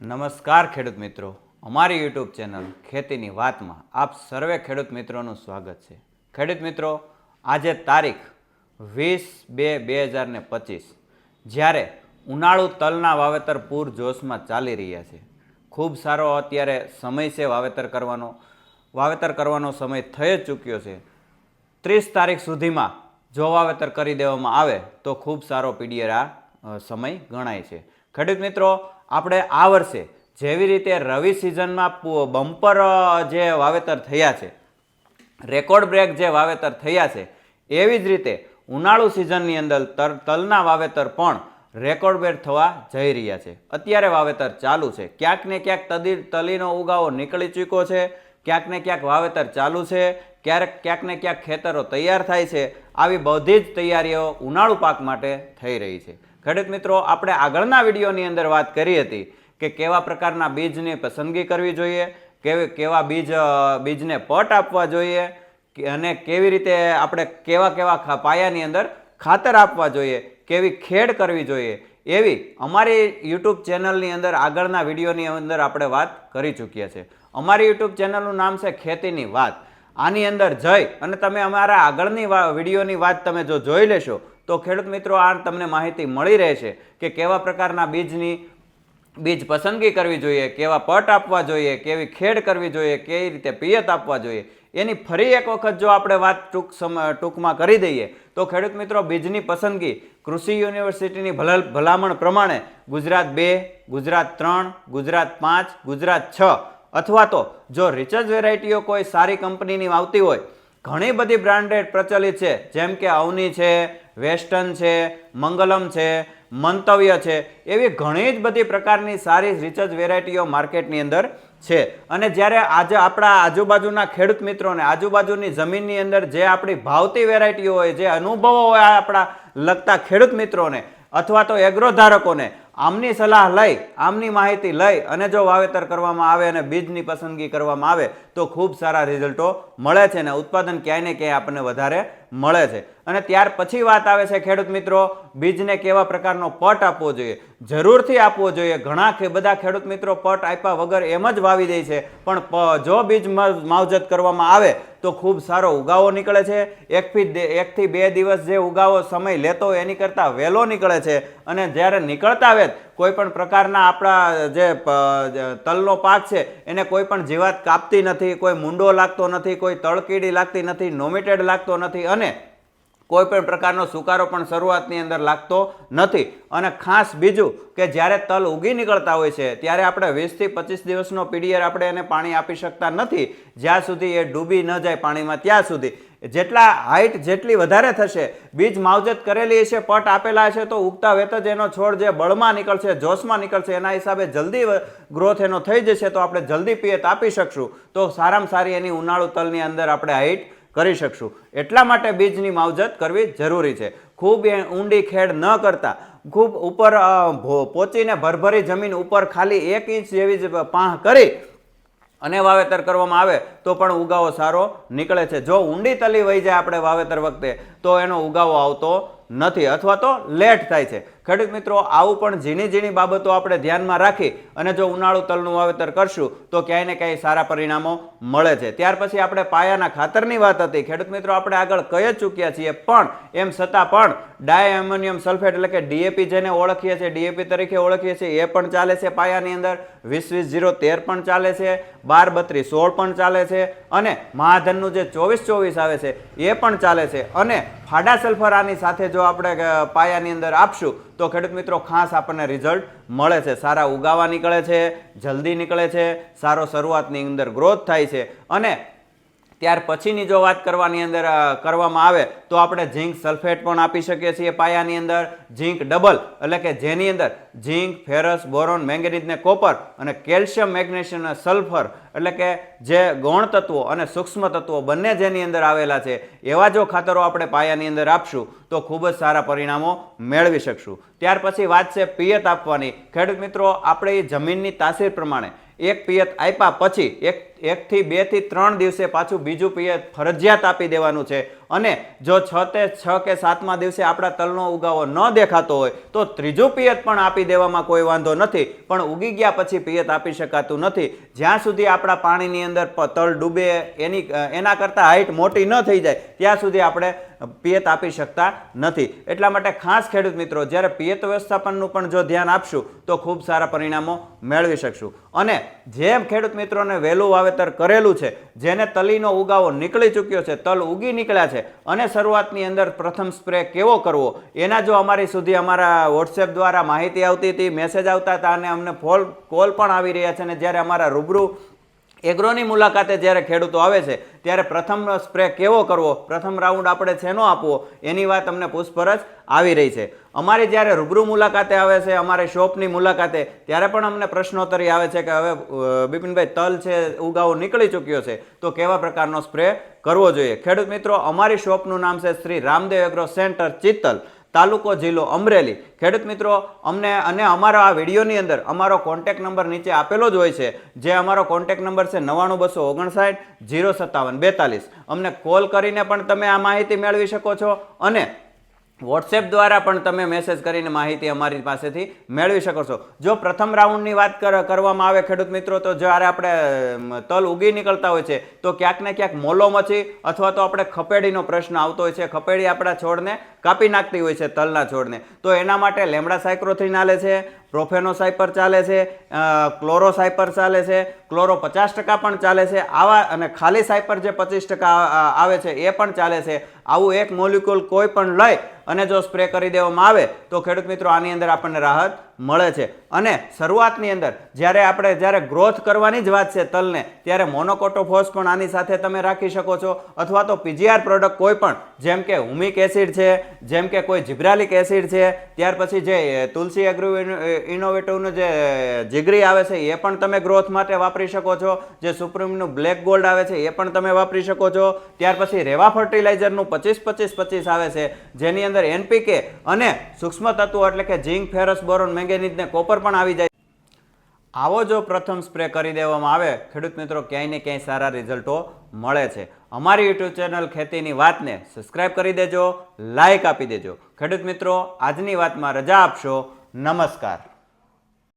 નમસ્કાર ખેડૂત મિત્રો. અમારી યુટ્યુબ ચેનલ ખેતીની વાતમાં આપ સર્વે ખેડૂત મિત્રોનું સ્વાગત છે. ખેડૂત મિત્રો, આજે તારીખ વીસ બે બે હજાર ને પચીસ, જ્યારે ઉનાળુ તલના વાવેતર પૂર જોશમાં ચાલી રહ્યા છે. ખૂબ સારો અત્યારે સમય છે વાવેતર કરવાનો. વાવેતર કરવાનો સમય થઈ જ ચૂક્યો છે. ત્રીસ તારીખ સુધીમાં જો વાવેતર કરી દેવામાં આવે તો ખૂબ સારો પીડીએર આ સમય ગણાય છે. ખેડૂત મિત્રો, આપણે આ વર્ષે જેવી રીતે રવિ સિઝનમાં બમ્પર જે વાવેતર થયા છે, રેકોર્ડ બ્રેક જે વાવેતર થયા છે, એવી જ રીતે ઉનાળુ સિઝનની અંદર તલના વાવેતર પણ રેકોર્ડ બ્રેક થવા જઈ રહ્યા છે. અત્યારે વાવેતર ચાલુ છે. ક્યાંક ને ક્યાંક તદી, તલીનો ઉગાવો નીકળી ચૂક્યો છે. ક્યાંક ને ક્યાંક વાવેતર ચાલુ છે, ક્યારેક ક્યાંક ને ક્યાંક ખેતરો તૈયાર થાય છે, આવી બધી જ તૈયારીઓ ઉનાળુ પાક માટે થઈ રહી છે. ખેડૂત મિત્રો, આપણે આગળના વિડીયોની અંદર વાત કરી હતી કે કેવા પ્રકારના બીજની પસંદગી કરવી જોઈએ, કેવી, કેવા બીજ બીજને પટ આપવા જોઈએ અને કેવી રીતે આપણે કેવા કેવા પાયાની અંદર ખાતર આપવા જોઈએ, કેવી ખેડ કરવી જોઈએ, એવી અમારી યુટ્યુબ ચેનલની અંદર આગળના વિડીયોની અંદર આપણે વાત કરી ચૂક્યા છે. અમારી યુટ્યુબ ચેનલનું નામ છે ખેતીની વાત. આની અંદર જઈ અને તમે અમારા આગળની વિડીયોની વાત તમે જો જોઈ લેશો, તો ખેડૂત મિત્રો આ તમને માહિતી મળી રહેશે કે કેવા પ્રકારના બીજની બીજ પસંદગી કરવી જોઈએ, કેવા પટ આપવા જોઈએ, કેવી ખેડ કરવી જોઈએ, કેવી રીતે પિયત આપવા જોઈએ. એની ફરી એક વખત જો આપણે વાત ટૂંક ટૂંકમાં કરી દઈએ, તો ખેડૂત મિત્રો બીજની પસંદગી કૃષિ યુનિવર્સિટીની ભલ ભલામણ પ્રમાણે ગુજરાત બે, ગુજરાત ત્રણ, ગુજરાત પાંચ, ગુજરાત છ અથવા તો જો રિચર્જ વેરાયટીઓ કોઈ સારી કંપનીની આવતી હોય, ઘણી બધી બ્રાન્ડેડ પ્રચલિત છે. જેમ કે અવની છે, વેસ્ટર્ન છે, મંગલમ છે, મંતવ્ય છે, એવી ઘણી જ બધી પ્રકારની સારી રિચર્જ વેરાયટીઓ માર્કેટની અંદર છે. અને જ્યારે આજે આપણા આજુબાજુના ખેડૂત મિત્રોને આજુબાજુની જમીનની અંદર જે આપણી ભાવતી વેરાયટીઓ હોય, જે અનુભવો હોય આપણા લગતા ખેડૂત મિત્રોને અથવા તો એગ્રો ધારકોને આમની સલાહ લઈ, આમની માહિતી લઈ અને જો વાવેતર કરવામાં આવે અને બીજની પસંદગી કરવામાં આવે તો ખૂબ સારા રિઝલ્ટો મળે છે અને ઉત્પાદન ક્યાંય ને ક્યાંય આપણને વધારે મળે છે. અને ત્યાર પછી વાત આવે છે ખેડૂત મિત્રો, બીજને કેવા પ્રકારનો પટ આપવો જોઈએ? જરૂરથી આપવો જોઈએ. ઘણા બધા ખેડૂત મિત્રો પટ આપ્યા વગર એમ જ વાવી દે છે. પણ જો બીજ માવજત કરવામાં આવે તો ખૂબ સારો ઉગાવો નીકળે છે. એકથી એકથી બે દિવસ જે ઉગાવો સમય લેતો એની કરતાં વહેલો નીકળે છે. અને જ્યારે નીકળતા વેત કોઈ પણ પ્રકારના આપણા જે તલનો પાક છે, એને કોઈ પણ જીવાત કાપતી નથી, કોઈ મુંડો લાગતો નથી, કોઈ તળકીડી લાગતી નથી નોમિટેડ લાગતો નથી, અને કોઈ પણ પ્રકારનો સુકારો પણ શરૂઆતની અંદર લાગતો નથી. અને ખાસ બીજું કે જ્યારે તલ ઉગી નીકળતા હોય છે, ત્યારે આપણે વીસથી પચીસ દિવસનો પીડીઆર આપણે એને પાણી આપી શકતા નથી. જ્યાં સુધી એ ડૂબી ન જાય પાણીમાં, ત્યાં સુધી. જેટલા હાઈટ જેટલી વધારે થશે, બીજ માવજત કરેલી છે પટ આપેલા છે તો ઉગતા વેત જ એનો છોડ જે બળમાં નીકળશે, જોશમાં નીકળશે, એના હિસાબે જલ્દી ગ્રોથ એનો થઈ જશે, તો આપણે જલ્દી પિયત આપી શકશું. તો સારામાં સારી એની ઉનાળુ તલની અંદર આપણે હાઈટ કરી શકશું. એટલા માટે બીજની માવજત કરવી જરૂરી છે. ખૂબ ઊંડી ખેડ ન કરતા. ખૂબ ઉપર પોચીને ભરભરી જમીન ઉપર ખાલી એક ઇંચ જેવી જ પાહ કરી અને વાવેતર કરવામાં આવે તો પણ ઉગાવો સારો નીકળે છે. જો ઊંડી તલી વહી જાય આપણે વાવેતર વખતે, તો એનો ઉગાવો આવતો નથી અથવા તો લેટ થાય છે. ખેડૂત મિત્રો, આવું પણ ઝીણી ઝીણી બાબતો આપણે ધ્યાનમાં રાખી અને જો ઉનાળુ તલનું વાવેતર કરશું, તો ક્યાંય ને ક્યાંય સારા પરિણામો મળે છે. ત્યાર પછી આપણે પાયાના ખાતરની વાત હતી. ખેડૂત મિત્રો, આપણે આગળ કહી જ ચૂક્યા છીએ, પણ એમ છતાં પણ ડાય એમોનિયમ સલ્ફેટ એટલે કે ડીએપી જેને ઓળખીએ છીએ ડીએપી તરીકે ઓળખીએ છીએ, એ પણ ચાલે છે પાયાની અંદર. વીસ વીસ જીરો તેર પણ ચાલે છે, બાર બત્રીસ સોળ પણ ચાલે છે અને મહાધનનું જે ચોવીસ ચોવીસ આવે છે, એ પણ ચાલે છે. અને ફાડા સલ્ફર આની સાથે જો આપણે પાયાની અંદર આપશું, તો ખેડૂત મિત્રો ખાસ આપણને રિઝલ્ટ મળે છે. સારા ઉગાવા નીકળે છે, જલ્દી નીકળે છે, સારો શરૂઆતની અંદર ગ્રોથ થાય છે. અને ત્યાર પછીની જો વાત કરવાની અંદર કરવામાં આવે, તો આપણે ઝીંક સલ્ફેટ પણ આપી શકીએ છીએ પાયાની અંદર, ઝીંક ડબલ, એટલે કે જેની અંદર ઝીંક, ફેરસ, બોરોન, મેંગેનીઝ ને કોપર અને કેલ્શિયમ, મેગ્નેશિયમ અને સલ્ફર, એટલે કે જે ગૌણ તત્વો અને સૂક્ષ્મ તત્વો બંને જેની અંદર આવેલા છે, એવા જો ખાતરો આપણે પાયાની અંદર આપશું, તો ખૂબ જ સારા પરિણામો મેળવી શકશું. ત્યાર પછી વાત છે પિયત આપવાની. ખેડૂત મિત્રો, આપણે જમીનની તાસીર પ્રમાણે એક પિયત આપ્યા પછી એક, એકથી બેથી ત્રણ દિવસે પાછું બીજું પિયત ફરજિયાત આપી દેવાનું છે. અને જો છ તે છ કે સાતમા દિવસે આપણા તલનો ઉગાવો ન દેખાતો હોય, તો ત્રીજું પિયત પણ આપી દેવામાં કોઈ વાંધો નથી, પણ ઉગી ગયા પછી પિયત આપી શકાતું નથી. જ્યાં સુધી આપણા પાણીની અંદર તલ ડૂબે એની, એના કરતાં હાઈટ મોટી ન થઈ જાય, ત્યાં સુધી આપણે પિયત આપી શકતા નથી. એટલા માટે ખાસ ખેડૂત મિત્રો, જ્યારે પિયત વ્યવસ્થાપનનું પણ જો ધ્યાન આપશું, તો ખૂબ સારા પરિણામો મેળવી શકશું. અને જેમ ખેડૂત મિત્રોને વહેલું વાવેતર કરેલું છે, જેને તલીનો ઉગાવો નીકળી ચૂક્યો છે, તલ ઉગી નીકળ્યા છે, અને શરૂઆતની અંદર પ્રથમ સ્પ્રે કેવો કરવો, એના જો અમારી સુધી અમારા વોટ્સએપ દ્વારા માહિતી આવતી હતી મેસેજ આવતા હતા, અને અમને ફોલ કોલ પણ આવી રહ્યા છે, અને જ્યારે અમારા રૂબરૂ એગ્રોની મુલાકાતે જ્યારે ખેડૂતો આવે છે, ત્યારે પ્રથમ સ્પ્રે કેવો કરવો, પ્રથમ રાઉન્ડ આપણે શેનો આપવો, એની વાત અમને પૂછપરછ આવી રહી છે. અમારી જ્યારે રૂબરૂ મુલાકાતે આવે છે, અમારી શોપની મુલાકાતે, ત્યારે પણ અમને પ્રશ્નોત્તરી આવે છે કે હવે બિપિનભાઈ, તલ છે, ઉગાવો નીકળી ચૂક્યો છે, તો કેવા પ્રકારનો સ્પ્રે કરવો જોઈએ? ખેડૂત મિત્રો, અમારી શોપનું નામ છે શ્રી રામદેવ એગ્રો સેન્ટર ચિત્તલ. તાલુકો જિલ્લો અમરેલી. ખેડૂત મિત્રો, અમને અને અમારા આ વિડીયોની અંદર અમારો કોન્ટેક નંબર નીચે આપેલો જ હોય છે, જે અમારો કોન્ટેક નંબર છે નવ્વાણું બસો ઓગણસાઠ, જીરો સત્તાવન, બેતાલીસ. અમને કોલ કરીને પણ તમે આ માહિતી મેળવી શકો છો અને વોટ્સએપ દ્વારા પણ તમે મેસેજ કરીને માહિતી અમારી પાસેથી મેળવી શકો છો. જો પ્રથમ રાઉન્ડની વાત કર- કરવામાં આવે ખેડૂત મિત્રો, તો જ્યારે આપણે તલ ઉગી નીકળતા હોય છે, તો ક્યાંક ને ક્યાંક મોલો મચી અથવા તો આપણે ખપેડીનો પ્રશ્ન આવતો હોય છે. ખપેડી આપણા છોડને કાપી નાખતી હોય છે તલના છોડને. તો એના માટે લેમડા સાયક્રોથ્રીન ચાલે છે પ્રોફેનો સાયપર ચાલે છે ક્લોરો સાયપર ચાલે છે, ક્લોરો પચાસ ટકા પણ ચાલે છે, આવા અને ખાલી સાયપર જે પચીસ ટકા આવે છે એ પણ ચાલે છે. આવું એક મોલિક્યુલ કોઈ પણ લઈ અને જો સ્પ્રે કરી દેવામાં આવે તો ખેડૂત મિત્રો આની અંદર આપણને રાહત મળે છે. અને શરૂઆતની અંદર જ્યારે આપણે જ્યારે ગ્રોથ કરવાની જ વાત છે તલને, ત્યારે મોનોકોટોફોસ પણ આની સાથે તમે રાખી શકો છો. અથવા તો પીજીઆર પ્રોડક્ટ કોઈ પણ, જેમ કે હુમિક એસિડ છે, જેમ કે કોઈ જિબ્રાલિક એસિડ છે, ત્યાર પછી જે તુલસી એગ્રો ઇનોવેટિવનું જે જીગરી આવે છે, એ પણ તમે ગ્રોથ માટે વાપરી શકો છો. જે સુપ્રીમનું બ્લેક ગોલ્ડ આવે છે, એ પણ તમે વાપરી શકો છો. ત્યાર પછી રેવા ફર્ટિલાઇઝરનું પચીસ પચીસ પચીસ આવે છે. જેની અંદર એનપીકે અને સૂક્ષ્મ તત્વો એટલે કે ઝીંક, ફેરસ, બોરોન મેંગેનીઝ ને કોપર પણ આવી જાય. આવો જો પ્રથમ સ્પ્રે કરી દેવામાં આવે, ખેડૂત મિત્રો ક્યાંય ને ક્યાંય સારા રિઝલ્ટો મળે છે. અમારી યુટ્યુબ ચેનલ ખેતીની વાતને સબસ્ક્રાઇબ કરી દેજો, લાઇક આપી દેજો. ખેડૂત મિત્રો, આજની વાતમાં રજા આપશો. નમસ્કાર.